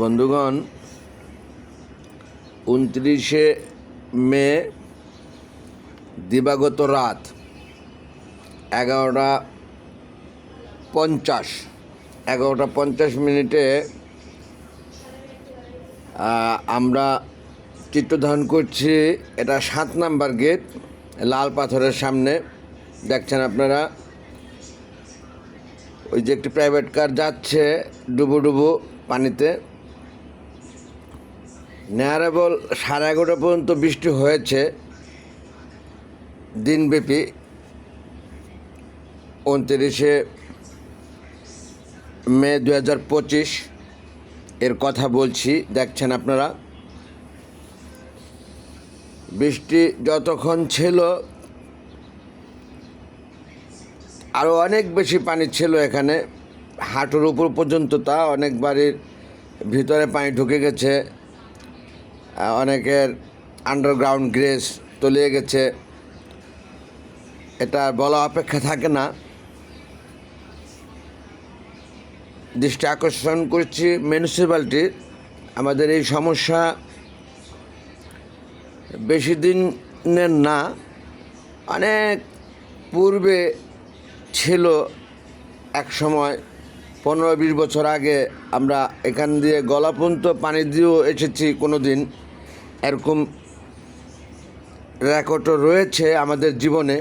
বন্ধুগণ, উনত্রিশে মে দিবাগত রাত এগারোটা পঞ্চাশ এগারোটা পঞ্চাশ মিনিটে আমরা চিত্রধারণ করছি এটা সাত নাম্বার গেট, লাল পাথরের সামনে। দেখছেন আপনারা? ওই যে একটি প্রাইভেট কার যাচ্ছে ডুবো ডুবো পানিতে। নেয়ারেবল সাড়ে এগারোটা পর্যন্ত বৃষ্টি হয়েছে দিনব্যাপী। উনত্রিশে মে দু পঁচিশ। এর কথা বলছি, দেখছেন আপনারা। বৃষ্টি যতক্ষণ ছিল আরও অনেক বেশি পানি ছিল এখানে। হাঁটুর উপর পর্যন্ত তা, অনেক বাড়ির ভিতরে পানি ঢুকে গেছে। অনেকের আন্ডারগ্রাউন্ড গ্রেস তলিয়ে গেছে। এটা বলা অপেক্ষা থাকে না। দৃষ্টি আকর্ষণ করছি মিউনিসিপ্যালিটির আমাদের এই সমস্যা বেশি দিনের না। অনেক পূর্বে ছিল এক সময়, পনেরো বিশ বছর আগে আমরা এখান দিয়ে গলা পর্যন্ত পানি দিয়েও এসেছি কোনো দিন এরকম রেকর্ডও রয়েছে আমাদের জীবনে।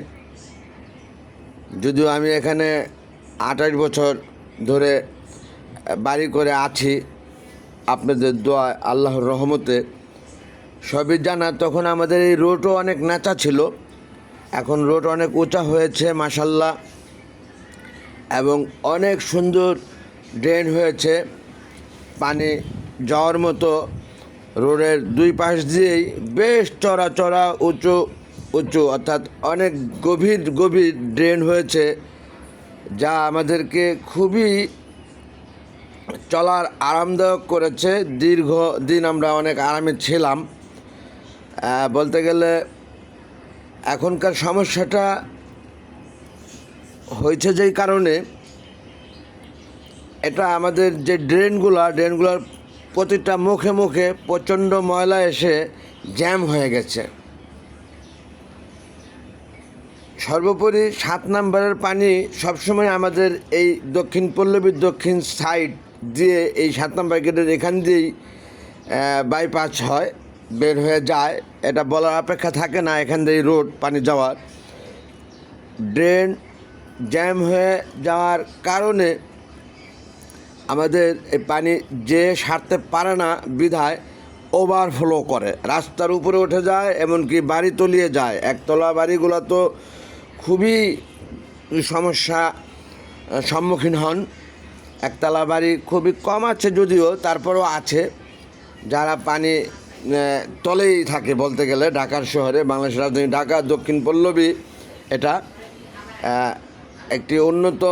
যদিও আমি এখানে আঠাশ বছর ধরে বাড়ি করে আছি, আপনাদের দোয়া, আল্লাহর রহমতে। সবই জানা, তখন আমাদের এই রোডও অনেক নাচা ছিল। এখন রোড অনেক উঁচা হয়েছে মাসাল্লাহ এবং অনেক সুন্দর ড্রেন হয়েছে, পানি যাওয়ার মতো রোডের দুই পাশ দিয়েই বেশ চড়া চড়া উঁচু উঁচু, অর্থাৎ অনেক গভীর গভীর ড্রেন হয়েছে, যা আমাদেরকে খুবই চলার আরামদায়ক করেছে। দীর্ঘ দিন আমরা অনেক আরামে ছিলাম। বলতে গেলে এখনকার সমস্যাটা হয়েছে যেই কারণে এটা আমাদের যে ড্রেনগুলা ড্রেনগুলোর প্রতিটা মুখে মুখে প্রচণ্ড ময়লা এসে জ্যাম হয়ে গেছে। সর্বোপরি সাত নম্বরের পানি সবসময় আমাদের এই দক্ষিণ পল্লবীর দক্ষিণ সাইড দিয়ে এই সাত নম্বর গেটের এখান দিয়েই বাইপাস হয়, বের হয়ে যায়। এটা বলার অপেক্ষা থাকে না, এখান দিয়ে রোড, পানি যাওয়ার। ড্রেন জ্যাম হয়ে যাওয়ার কারণে আমাদের এই পানি যে সারতে পারে না বিধায় ওভারফ্লো করে। রাস্তার উপরে উঠে যায়, এমনকি বাড়ি তলিয়ে যায়। একতলা বাড়িগুলো তো খুবই সমস্যা সম্মুখীন হন। একতলা বাড়ি খুবই কম আছে যদিও, তারপরেও আছে। যারা পানি তলেই থাকে বলতে গেলে, ঢাকার শহরে বাংলাদেশ রাজধানী ঢাকা, দক্ষিণ পল্লবী, এটা একটি উন্নত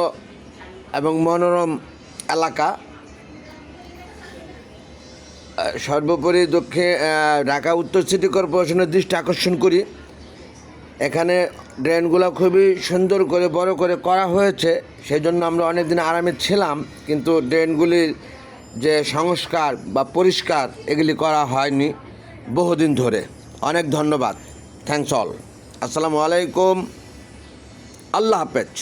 এবং মনোরম এলাকা। সর্বোপরি দক্ষিণ ঢাকা উত্তর সিটি কর্পোরেশনের দৃষ্টি আকর্ষণ করি। এখানে ড্রেনগুলো খুবই সুন্দর করে, বড় করে করা হয়েছে। সেই জন্য আমরা অনেক দিন আরামে ছিলাম, কিন্তু ড্রেনগুলির যে সংস্কার বা পরিষ্কার, এগুলি করা হয়নি বহুদিন ধরে। অনেক ধন্যবাদ। থ্যাংকস অল আসসালামু আলাইকুম। আল্লাহ হাফেজ।